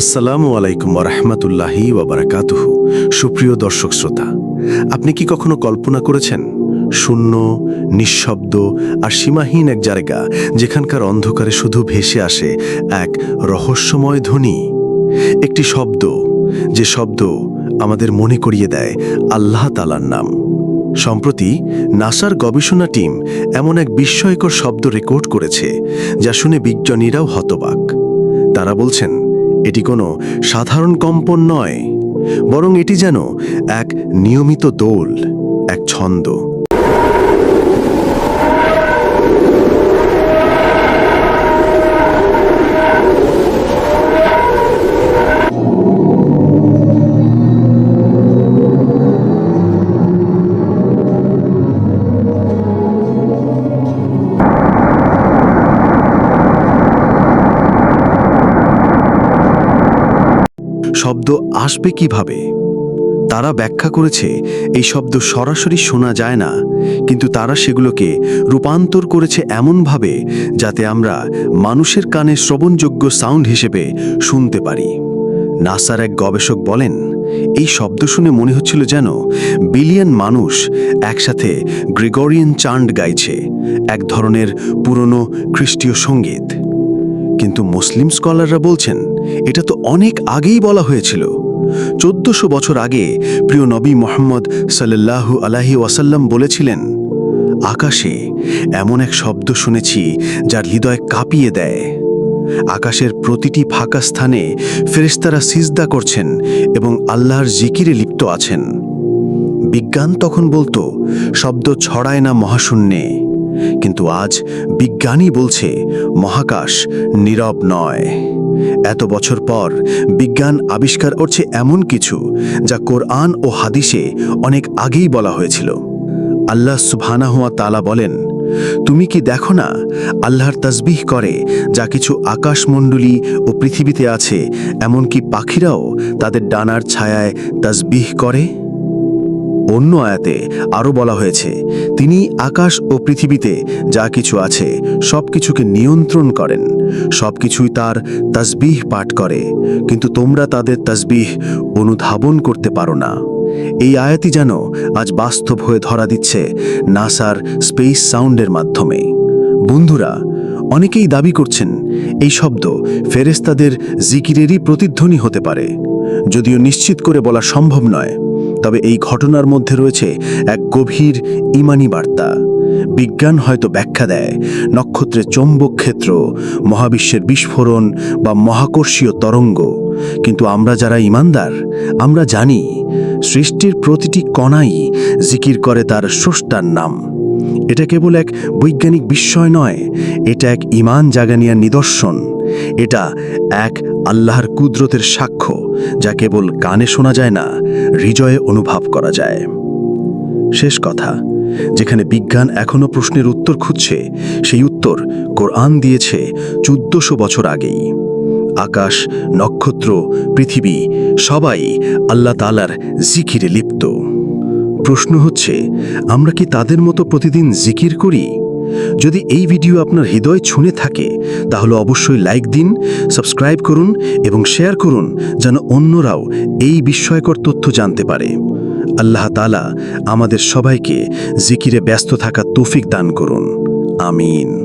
আসসালামু আলাইকুম ওরহমতুল্লাহি ওবরাকাতুহু সুপ্রিয় দর্শক শ্রোতা, আপনি কি কখনো কল্পনা করেছেন, শূন্য, নিঃশব্দ আর সীমাহীন এক জায়গা যেখানকার অন্ধকারে শুধু ভেসে আসে এক রহস্যময় ধ্বনি? একটি শব্দ, যে শব্দ আমাদের মনে করিয়ে দেয় আল্লাহ তালার নাম। সম্প্রতি নাসার গবেষণা টিম এমন এক বিস্ময়কর শব্দ রেকর্ড করেছে, যা শুনে বিজ্ঞানীরাও হতবাক। তারা বলছেন এটি কোনো সাধারণ কম্পন নয় বরং এটি যেন এক নিয়মিত দোল এক ছন্দ। শব্দ আসবে কীভাবে? তারা ব্যাখ্যা করেছে, এই শব্দ সরাসরি শোনা যায় না, কিন্তু তারা সেগুলোকে রূপান্তর করেছে এমনভাবে যাতে আমরা মানুষের কানে শ্রবণযোগ্য সাউন্ড হিসেবে শুনতে পারি। নাসার এক গবেষক বলেন, এই শব্দ শুনে মনে হচ্ছিল যেন বিলিয়ন মানুষ একসাথে গ্রেগরিয়ান চান্ড গাইছে, এক ধরনের পুরনো খ্রিস্টীয় সংগীত। কিন্তু মুসলিম স্কলাররা বলছেন, এটা তো অনেক আগেই বলা হয়েছিল। চোদ্দশো বছর আগে প্রিয় নবী মোহাম্মদ সাল্লাল্লাহু আলাহি ওয়াসাল্লাম বলেছিলেন, আকাশে এমন এক শব্দ শুনেছি যার হৃদয় কাঁপিয়ে দেয়। আকাশের প্রতিটি ফাঁকা স্থানে ফেরেশতারা সিজদা করছেন এবং আল্লাহর জিকিরে লিপ্ত আছেন। বিজ্ঞান তখন বলতো, শব্দ ছড়ায় না মহাশূন্যে। কিন্তু আজ বিজ্ঞানী বলছে, মহাকাশ নীরব নয়। এত বছর পর বিজ্ঞান আবিষ্কার করছে এমন কিছু যা কোরআন ও হাদিসে অনেক আগেই বলা হয়েছিল। আল্লাহ সুবহানাহুয়া তালা বলেন, তুমি কি দেখো না, আল্লাহর তসবিহ করে যা কিছু আকাশমণ্ডলী ও পৃথিবীতে আছে, এমনকি পাখিরাও তাদের ডানার ছায়ায় তসবিহ করে? অন্য আয়াতে আরও বলা হয়েছে, তিনি আকাশ ও পৃথিবীতে যা কিছু আছে সব কিছুকে নিয়ন্ত্রণ করেন। সব কিছুই তার তসবিহ পাঠ করে, কিন্তু তোমরা তাদের তসবিহ অনুধাবন করতে পারো না। এই আয়াতি যেন আজ বাস্তব হয়ে ধরা দিচ্ছে নাসার স্পেস সাউন্ডের মাধ্যমে। বন্ধুরা, অনেকেই দাবি করছেন, এই শব্দ ফেরেস্তাদের জিকিরেরই প্রতিধ্বনি হতে পারে, যদিও নিশ্চিত করে বলা সম্ভব নয়। তবে এই ঘটনার মধ্যে রয়েছে এক গভীর ইমানি বার্তা। বিজ্ঞান হয়তো ব্যাখ্যা দেয় নক্ষত্রের চৌম্বক ক্ষেত্র, মহাবিশ্বের বিস্ফোরণ বা মহাকর্ষীয় তরঙ্গ। কিন্তু আমরা যারা ইমানদার, আমরা জানি সৃষ্টির প্রতিটি কণাই জিকির করে তার স্রষ্টার নাম। এটা কেবল এক বৈজ্ঞানিক বিস্ময় নয়, এটা এক ইমান জাগানিয়ার নিদর্শন। এটা এক আল্লাহর কুদরতের সাক্ষ্য, যা কেবল কানে শোনা যায় না, হৃদয়ে অনুভব করা যায়। শেষ কথা, যেখানে বিজ্ঞান এখনও প্রশ্নের উত্তর খুঁজছে, সেই উত্তর কোরআন দিয়েছে চোদ্দশো বছর আগেই। আকাশ, নক্ষত্র, পৃথিবী, সবাই আল্লাহ তালার জিকিরে লিপ্ত। প্রশ্ন হচ্ছে, আমরা কি তাদের মতো প্রতিদিন জিকির করি? যদি এই ভিডিও আপনার হৃদয় ছুঁয়ে থাকে, তাহলে অবশ্যই লাইক দিন, সাবস্ক্রাইব করুন এবং শেয়ার করুন যেন অন্যরাও এই বিস্ময়কর তথ্য জানতে পারে। আল্লাহ তালা আমাদের সবাইকে জিকিরে ব্যস্ত থাকা তৌফিক দান করুন। আমিন।